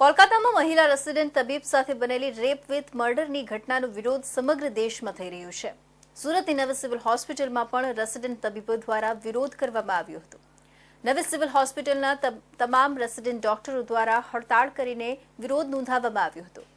કોલકાતામાં મહિલા રેસિડેન્ટ તબીબ સાથે બનેલી રેપ વિથ મર્ડરની ઘટનાનો વિરોધ સમગ્ર દેશમાં થઈ રહ્યો છે. સુરતની નવી સિવિલ હોસ્પિટલમાં પણ રેસિડેન્ટ તબીબો દ્વારા વિરોધ કરવામાં આવ્યો હતો. નવી સિવિલ હોસ્પિટલના તમામ રેસિડેન્ટ ડોક્ટરો દ્વારા હડતાળ કરીને વિરોધ નોંધાવવામાં આવ્યો હતો.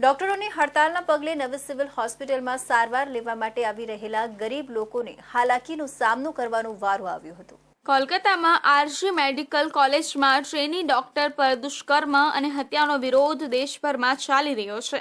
ડોક્ટરોની હડતાલના પગલે નવી સિવિલ હોસ્પિટલમાં સારવાર લેવા માટે આવી રહેલા ગરીબ લોકોને હાલાકીનો સામનો કરવાનો વારો આવ્યો હતો. કોલકાતામાં આરજી મેડિકલ કોલેજમાં ટ્રેની ડોક્ટર પર દુષ્કર્મ અને હત્યાનો વિરોધ દેશભરમાં ચાલી રહ્યો છે.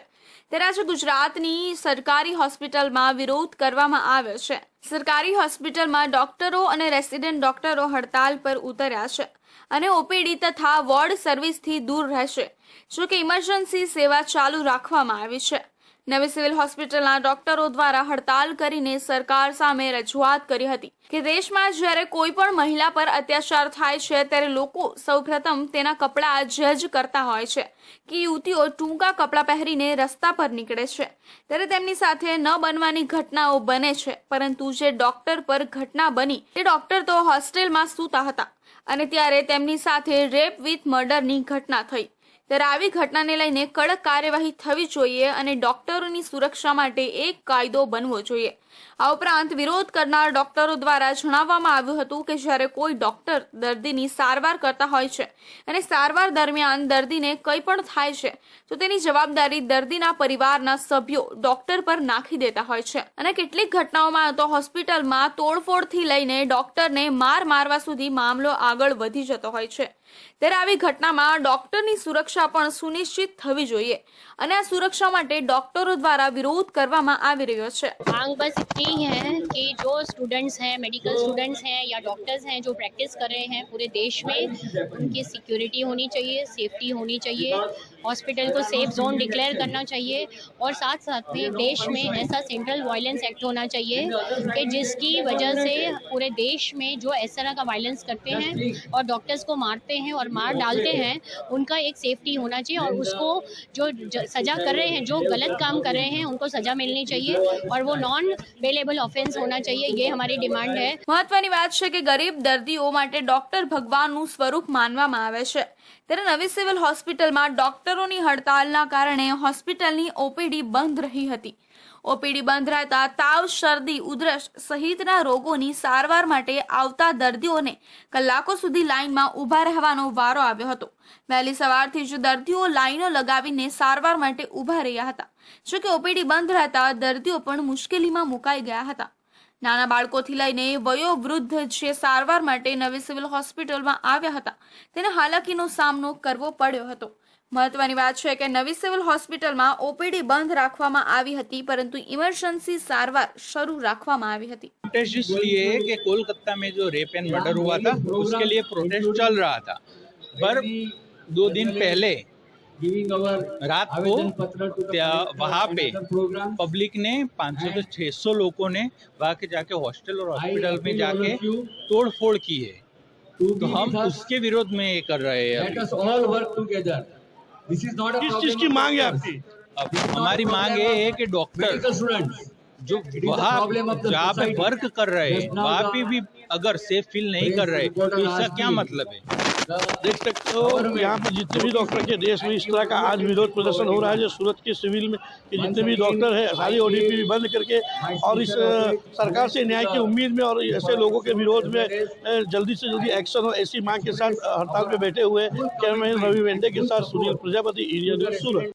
ત્યારે આજે ગુજરાતની સરકારી હોસ્પિટલમાં વિરોધ કરવામાં આવ્યો છે. સરકારી હોસ્પિટલમાં ડોક્ટરો અને રેસિડેન્ટ ડોક્ટરો હડતાલ પર ઉતર્યા છે અને ઓપીડી તથા વોર્ડ સર્વિસથી દૂર રહેશે જો કે ઇમરજન્સી સેવા ચાલુ રાખવામાં આવી છે. નવી સિવિલ હોસ્પિટલના ડોક્ટરો દ્વારા હડતાલ કરીને સરકાર સામે રજૂઆત કરી હતી કે દેશમાં જ્યારે કોઈ પણ મહિલા પર અત્યાચાર થાય છે, ત્યારે લોકો સૌપ્રથમ તેના કપડાં જજ કરતા હોય છે કે યુવતીઓ ટૂંકા કપડાં પહેરીને રસ્તા પર નીકળે છે. ત્યારે તેમની સાથે ન બનવાની ઘટનાઓ બને છે, પરંતુ જે ડોક્ટર પર ઘટના બની તે ડોક્ટર તો હોસ્ટેલમાં સૂતા હતા અને ત્યારે તેમની સાથે રેપ વિથ મર્ડરની ઘટના થઈ. ત્યારે આવી ઘટનાને લઈને કડક કાર્યવાહી થવી જોઈએ અને ડોક્ટરોની સુરક્ષા માટે એક કાયદો બનવો જોઈએ. આ ઉપરાંત વિરોધ કરનાર ડોક્ટરો દ્વારા જણાવવામાં આવ્યું હતું કે જ્યારે કોઈ ડોક્ટર દર્દીની સારવાર કરતા હોય છે અને સારવાર દરમિયાન દર્દીને કંઈ પણ થાય છે, તો તેની જવાબદારી દર્દીના પરિવારના સભ્યો ડોક્ટર પર નાખી દેતા હોય છે. અને કેટલીક ઘટનાઓમાં તો હોસ્પિટલમાં તોડફોડથી લઈને ડોક્ટરને માર મારવા સુધી મામલો આગળ વધી જતો હોય છે. ત્યારે આવી ઘટનામાં ડોક્ટરની સુરક્ષા પણ સુનિશ્ચિત થવી જોઈએ અને આ સુરક્ષા માટે ડોક્ટરો દ્વારા વિરોધ કરવામાં આવી રહ્યો છે. માંગ બસ इतनी ही है कि जो स्टूडेंट्स हैं मेडिकल स्टूडेंट्स हैं या डॉक्टर्स हैं जो प्रैक्टिस कर रहे हैं पूरे देश में उनकी सिक्योरिटी होनी चाहिए सेफ्टी होनी चाहिए हॉस्पिटल को सेफ जोन डिक्लेयर करना चाहिए और साथ साथ में देश में ऐसा सेंट्रल वायलेंस एक्ट होना चाहिए कि जिसकी वजह से पूरे देश में जो इस तरह का वायलेंस करते हैं और डॉक्टर्स को मारते हैं और मार डालते हैं उनका एक सेफ्टी होना चाहिए और उसको जो ज- सजा कर रहे हैं जो गलत काम कर रहे हैं उनको सजा मिलनी चाहिए और वो नॉन बेलेबल ऑफेंस होना चाहिए ये हमारी डिमांड है મહત્વની વાત છે કે ગરીબ દર્દીઓ માટે ડોક્ટર ભગવાનનું સ્વરૂપ માનવામાં આવે છે ત્યારે નવી સિવિલ હોસ્પિટલમાં ડોક્ટરોની હડતાલના કારણે હોસ્પિટલની ઓપીડી બંધ રહી હતી. ઓપીડી બંધ રહેતા તાવ, શરદી, ઉધરસ સહિતના રોગોની સારવાર માટે આવતા દર્દીઓને કલાકો સુધી લાઇનમાં ઊભા રહેવાનો વારો આવ્યો હતો. વહેલી સવારથી જ દર્દીઓ લાઈનો લગાવીને સારવાર માટે ઊભા રહ્યા હતા. જોકે ઓપીડી બંધ રહેતા દર્દીઓ પણ મુશ્કેલીમાં મુકાઈ ગયા હતા. નાના બાળકોથી લઈને વયોવૃદ્ધ જે સારવાર માટે નવી સિવિલ હોસ્પિટલમાં આવ્યા હતા તેને હાલાકીનો સામનો કરવો પડ્યો હતો મહત્વની વાત છે કે નવી સિવિલ હોસ્પિટલમાં ઓપીડી બંધ રાખવામાં આવી હતી પરંતુ ઇમરજન્સી સારવાર શરૂ રાખવામાં આવી હતી प्रोटेस्ट इसलिए है कि कोलकाता में जो रेप एंड मर्डर हुआ था उसके लिए प्रोटेस्ट चल रहा था पर दो दिन पहले रात को त्या- वहाँ पे पब्लिक ने 500 से 600 लोगों ने वहाँ के जाके हॉस्टल और हॉस्पिटल में जाके तोड़ फोड़ की है। तो हम उसके विरोध में ये कर रहे हैं किस चीज़ की मांग है आपकी? अब हमारी मांग ये है कि डॉक्टर जो वहाँ जहाँ पे वर्क कर रहे हैं वहाँ पे भी अगर सेफ़ फील नहीं कर रहे तो इसका क्या मतलब है? देख सकते हो, यहाँ पर जितने भी डॉक्टर के देश में इस तरह का आज विरोध प्रदर्शन हो रहा है, जो सूरत के सिविल में, कि जितने भी डॉक्टर है, सारी ओडीपी भी बंद करके, और इस सरकार से न्याय की उम्मीद में और ऐसे लोगों के विरोध में जल्दी से जल्दी एक्शन हो ऐसी मांग के साथ हड़ताल पे बैठे हुए कैमरामैन रवि वेंडे के साथ सुनील प्रजापति इंडिया सूरत